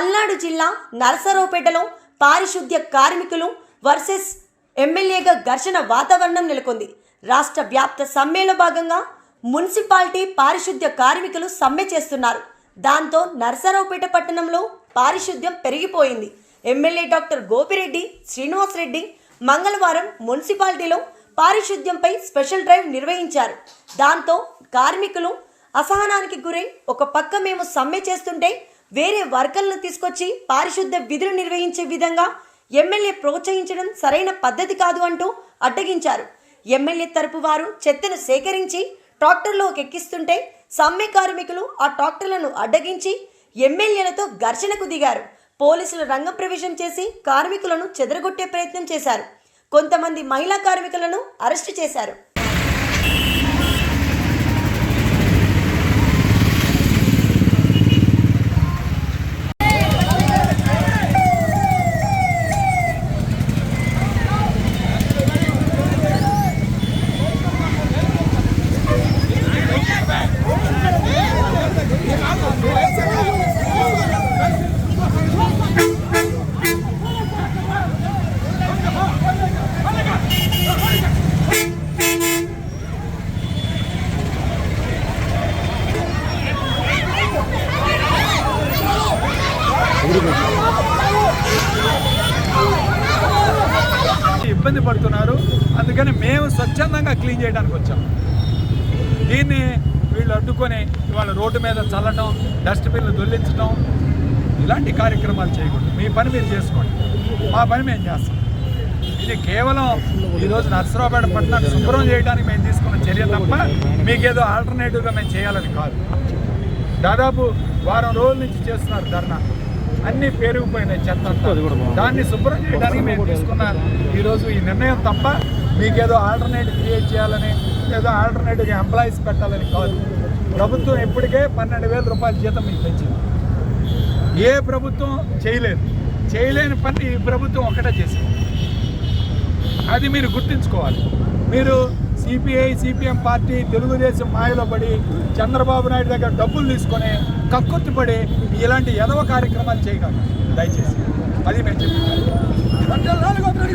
పల్నాడు జిల్లా నరసరావుపేటలో పారిశుద్ధ్య కార్మికులు వర్సెస్ ఎమ్మెల్యేగా ఘర్షణ వాతావరణం నెలకొంది. రాష్ట్ర వ్యాప్త సమ్మెలో భాగంగా మున్సిపాలిటీ పారిశుద్ధ్య కార్మికులు సమ్మె చేస్తున్నారు. దాంతో నరసరావుపేట పట్టణంలో పారిశుద్ధ్యం పెరిగిపోయింది. ఎమ్మెల్యే డాక్టర్ గోపిరెడ్డి శ్రీనివాసరెడ్డి మంగళవారం మున్సిపాలిటీలో పారిశుద్ధ్యంపై స్పెషల్ డ్రైవ్ నిర్వహించారు. దాంతో కార్మికులు అసహనానికి గురై ఒక పక్క మేము సమ్మె చేస్తుంటే వేరే వర్కర్లను తీసుకొచ్చి పారిశుద్ధ విధులు నిర్వహించే విధంగా ఎమ్మెల్యే ప్రోత్సహించడం సరైన పద్ధతి కాదు అంటూ అడ్డగించారు. ఎమ్మెల్యే తరపు వారు చెత్తను సేకరించి ట్రాక్టర్లోకి ఎక్కిస్తుంటే సమ్మె కార్మికులు ఆ ట్రాక్టర్లను అడ్డగించి ఎమ్మెల్యేలతో ఘర్షణకు దిగారు. పోలీసులు రంగం ప్రవేశం చేసి కార్మికులను చెదరగొట్టే ప్రయత్నం చేశారు. కొంతమంది మహిళా కార్మికులను అరెస్టు చేశారు. ఇబ్బంది పడుతున్నారు. అందుకని మేము స్వచ్ఛందంగా క్లీన్ చేయడానికి వచ్చాం. దీన్ని వీళ్ళు అడ్డుకొని ఇవాళ రోడ్డు మీద చల్లటం డస్ట్బిన్లు దొల్లించడం ఇలాంటి కార్యక్రమాలు చేయకూడదు. మీ పని మీరు చేసుకోండి. మా పని మేము చేస్తాం. ఇది కేవలం ఈరోజు నర్సరావుపేట పట్టణాన్ని శుభ్రం చేయడానికి మేము తీసుకున్న చర్య తప్ప మీకేదో ఆల్టర్నేటివ్గా మేము చేయాలని కాదు. దాదాపు వారం రోజుల నుంచి చేస్తున్నారు ధర్నా. అన్ని పెరిగిపోయినాయి చెత్త. దాన్ని శుభ్రం చేయడానికి మేము తీసుకున్న ఈరోజు ఈ నిర్ణయం తప్ప మీకేదో ఆల్టర్నేటివ్ క్రియేట్ చేయాలని ఏదో ఆల్టర్నేటివ్గా ఎంప్లాయీస్ పెట్టాలని కాదు. ప్రభుత్వం ఇప్పటికే పన్నెండు వేల రూపాయల జీతం మీకు పెంచింది ఏ ప్రభుత్వం చేయలేదు. చేయలేని పని ఈ ప్రభుత్వం ఒకటే చేసింది. అది మీరు గుర్తుంచుకోవాలి. మీరు సిపిఐ సిపిఎం పార్టీ తెలుగుదేశం మాయలో పడి చంద్రబాబు నాయుడు దగ్గర డబ్బులు తీసుకొని కక్కుర్తిపడి ఇలాంటి ఎదవ కార్యక్రమాలు చేయగలరు. దయచేసి అది మేము చెప్తున్నాం.